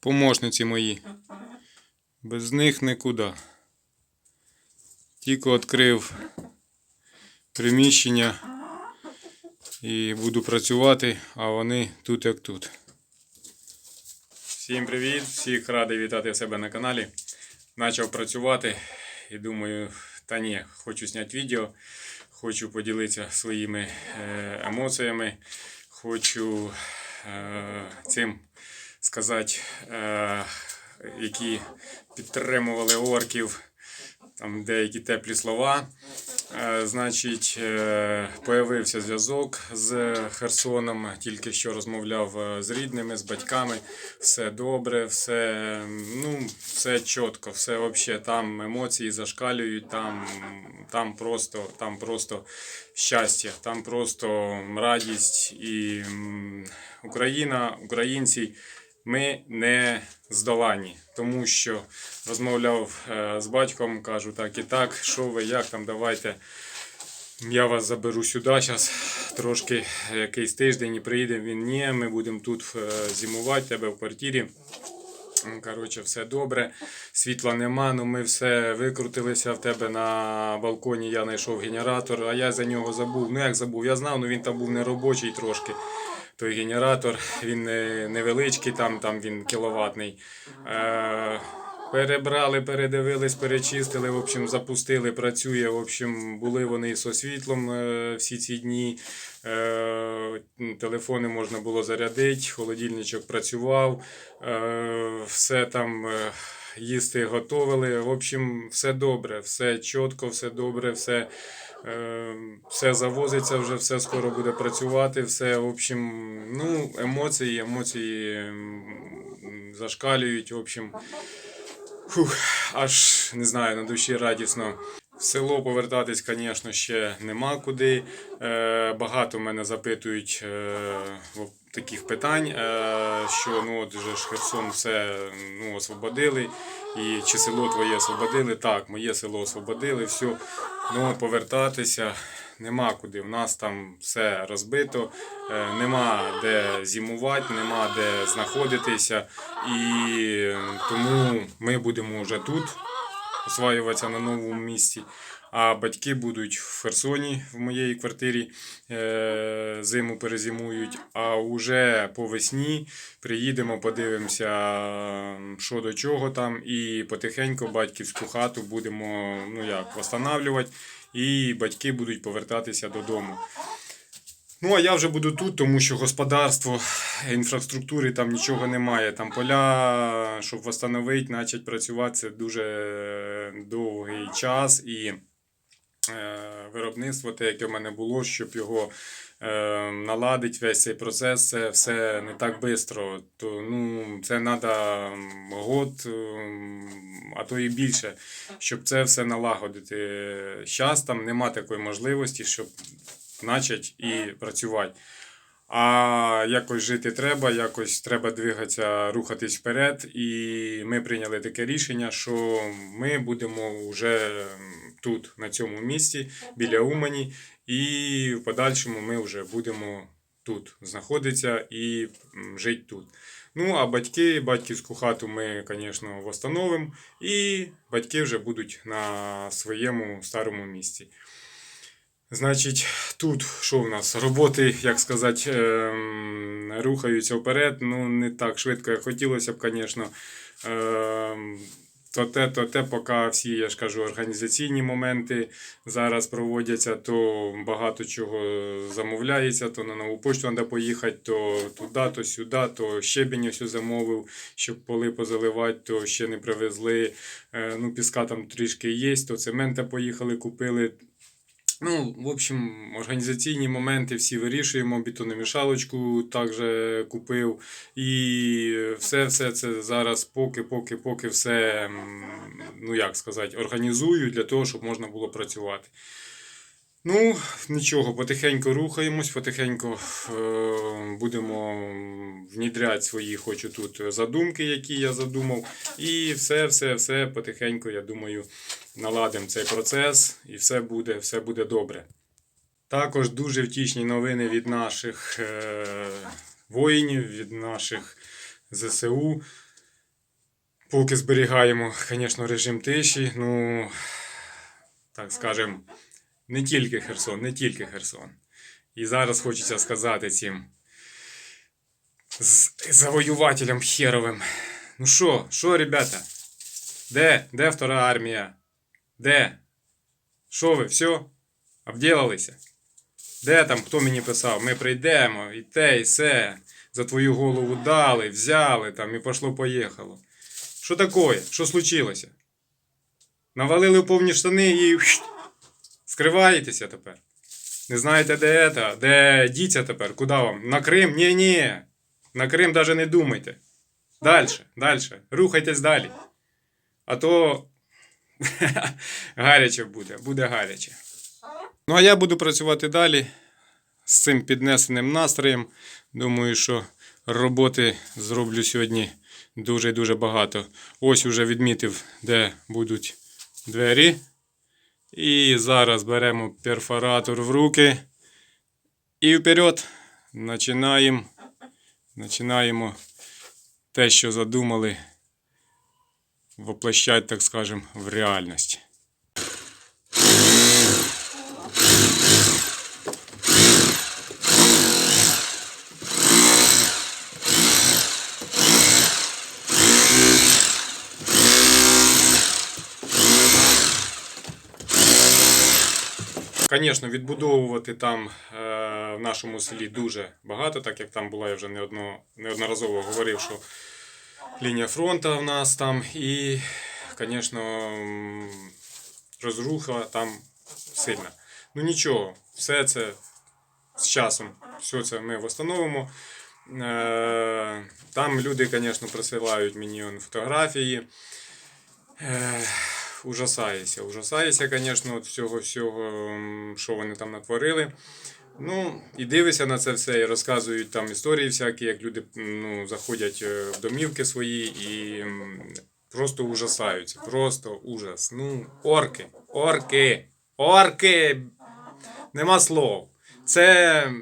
помощниці мої. Без них нікуди. Тільки відкрив приміщення і буду працювати, а вони тут як тут. Всім привіт! Всіх радий вітати себе на каналі. Почав працювати і думаю, та ні, хочу зняти відео, хочу поділитися своїми е, емоціями, хочу е, цим сказати, е, які підтримували орків, там деякі теплі слова. Е, Значить, е, появився зв'язок з Херсоном. Тільки що розмовляв з рідними, з батьками. Все добре, все, ну, все чітко, все взагалі. Там емоції зашкалюють, там, там, просто, там просто щастя, там просто радість і Україна, українці. Ми не здолані, тому що розмовляв е, з батьком, кажу так і так, що ви, як там, давайте. Я вас заберу сюди зараз, трошки якийсь тиждень і приїдемо. Він ні, ми будемо тут е, зимувати, тебе в квартирі. Коротше, все добре. Світла нема, ну ми все викрутилися в тебе на балконі. Я знайшов генератор, а я за нього забув. Ну як забув? Я знав, ну він там був неробочий трошки. Той генератор, він невеличкий, там, там він кіловатний. Е, перебрали, передивились, перечистили, в общем, запустили, працює. В общем, були вони з освітлом е, всі ці дні. Е, телефони можна було зарядити, холодильничок працював, е, все там. Їсти готовили. В общем, все добре, все чітко, все добре, все, е, все завозиться вже, все скоро буде працювати. Все, в общем, ну, емоції, емоції зашкалюють. В общем, фух, аж не знаю, на душі радісно. В село повертатись, звісно, ще нема куди. Е, багато мене запитують е, таких питань, е, що ну от же ж Херсон все ну, освободили, і чи село твоє освободили? Так, моє село освободили, все. Ну, повертатися нема куди. У нас там все розбито, е, нема де зимувати, нема де знаходитися. І тому ми будемо вже тут осваюватися на новому місці. А батьки будуть в Херсоні в моїй квартирі е, зиму перезимують. А уже по весні приїдемо, подивимося, що до чого там, і потихеньку батьківську хату будемо ну як, восстанавлювати, і батьки будуть повертатися додому. Ну, а я вже буду тут, тому що господарство, інфраструктури там нічого немає. Там поля, щоб встановити, почати працювати, це дуже довгий час. І е, виробництво, те, яке в мене було, щоб його е, наладити, весь цей процес, це все не так швидко. То, ну, це треба год, ем, а то і більше, щоб це все налагодити. Зараз там нема такої можливості, щоб почати і працювати. А якось жити треба, якось треба двигатися, рухатись вперед. І ми прийняли таке рішення, що ми будемо вже тут, на цьому місці, біля Умані, і в подальшому ми вже будемо тут знаходитися і жити тут. Ну, а батьки, батьківську хату ми, звісно, встановимо, і батьки вже будуть на своєму старому місці. Значить, тут що в нас? Роботи, як сказати, ем, рухаються вперед. Ну, не так швидко, як хотілося б, звісно. Ем, то те, то те, поки всі, я ж кажу, організаційні моменти зараз проводяться, то багато чого замовляється, то на нову почту треба поїхати, то туди, то сюди, то щебінь ось замовив, щоб поли позаливати, то ще не привезли. Е, ну, піска там трішки є, то цемента поїхали, купили. Ну, в общем, організаційні моменти всі вирішуємо. Бетономішалочку також купив. І все, все це зараз поки, поки, поки все, ну як сказати, організую для того, щоб можна було працювати. Ну, нічого, потихеньку рухаємось, потихеньку е, будемо внідряти свої, хочу тут задумки, які я задумав. І все, все, все потихеньку, я думаю, наладимо цей процес і все буде, все буде добре. Також дуже втішні новини від наших е, воїнів, від наших ЗСУ. Поки зберігаємо, звісно, режим тиші. Ну, так скажем, не тільки Херсон, не тільки Херсон. І зараз хочеться сказати цим завоювателям херовим. Ну що, що, ребята? Де? Де втора армія? Де? Що ви, все? Обділалися? Де там, хто мені писав? Ми прийдемо, і те, і все. За твою голову дали, взяли там і пошло-поїхало. Що таке? Що случилося? Навалили повні штани і скриваєтеся тепер. Не знаєте, де це, де діться тепер? Куди вам? На Крим? Ні, ні. На Крим навіть не думайте. Дальше, дальше. Рухайтесь далі. А то гаряче буде, буде гаряче. Ну, а я буду працювати далі з цим піднесеним настроєм. Думаю, що роботи зроблю сьогодні дуже дуже багато. Ось уже відмітив, де будуть двері. І зараз беремо перфоратор в руки. І вперед. Починаємо. Починаємо те, що задумали, воплощати, так скажемо, в реальність. Звісно, відбудовувати там е, в нашому селі дуже багато, так як там була, я вже неодно, неодноразово говорив, що лінія фронту в нас там і, звісно, розруха там сильна. Ну нічого, все це з часом, все це ми встановимо. Е, Там люди, звісно, присилають мені фотографії. Ужасаєшся, ужасаєшся, звісно, від всього всього, що вони там натворили. Ну, і дивишся на це все, і розказують там історії всякі, як люди ну, заходять е, в домівки свої і просто ужасаються. Просто ужас. Ну, орки, орки, орки. Нема слов. Це.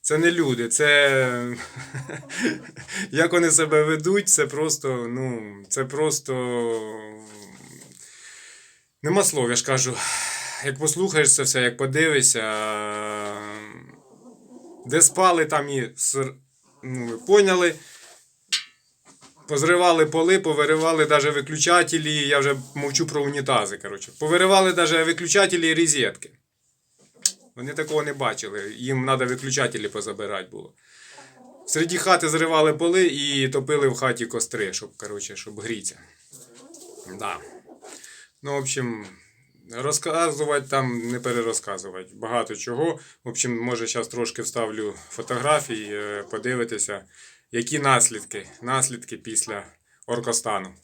Це не люди, це. Як вони себе ведуть, це просто, ну, це просто. Нема слов, я ж кажу. Як послухаєш це все, як подивишся, де спали, там і ср- ну, ви поняли. Позривали поли, повиривали навіть виключателі. Я вже мовчу про унітази. Коротше. Повиривали навіть виключателі і розетки. Вони такого не бачили. Їм треба виключателі позабирати було. Середі хати зривали поли і топили в хаті костри, щоб, коротше, щоб гріться. Да. Ну, в общем, розказувати там не перерозказувати. Багато чого. В общем, може, зараз трошки вставлю фотографій, е, подивитися, які наслідки, наслідки після оркостану.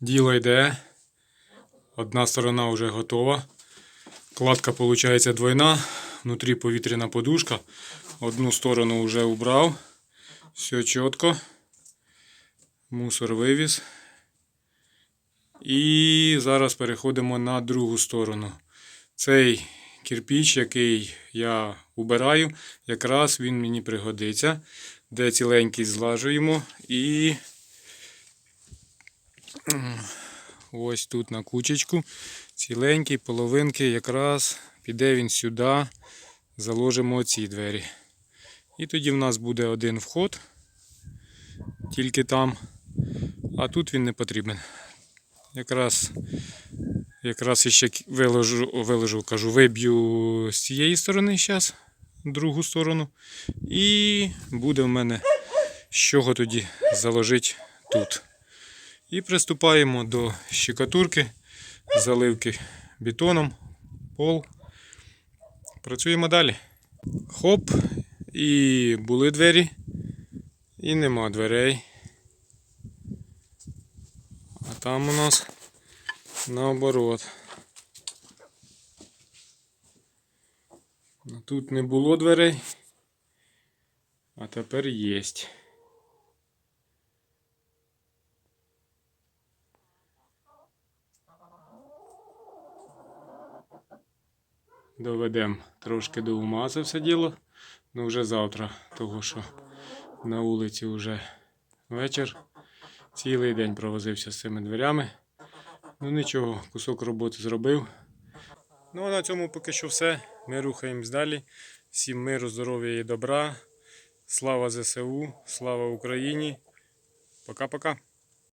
Діло йде. Одна сторона вже готова. Кладка виходить двойна. Внутрі повітряна подушка. Одну сторону вже убрав. Все чітко. Мусор вивіз. І зараз переходимо на другу сторону. Цей кирпіч, який я убираю, якраз він мені пригодиться. Де ціленький злажуємо і ось тут на кучечку. Ціленький, половинки, якраз піде він сюди, заложимо ці двері. І тоді в нас буде один вход, тільки там, а тут він не потрібен. Якраз, якраз ще виложу, виложу, кажу, виб'ю з цієї сторони зараз, другу сторону. І буде в мене з чого тоді заложити тут. І приступаємо до щекатурки, заливки бетоном, пол. Працюємо далі. Хоп, і були двері, і нема дверей. А там у нас наоборот. Тут не було дверей, а тепер єсть. Доведемо трошки до ума це все діло. Ну вже завтра, того що на вулиці вже вечір. Цілий день провозився з цими дверями. Ну нічого, кусок роботи зробив. Ну а на цьому поки що все. Ми рухаємось далі. Всім миру, здоров'я і добра. Слава ЗСУ, слава Україні. Пока-пока.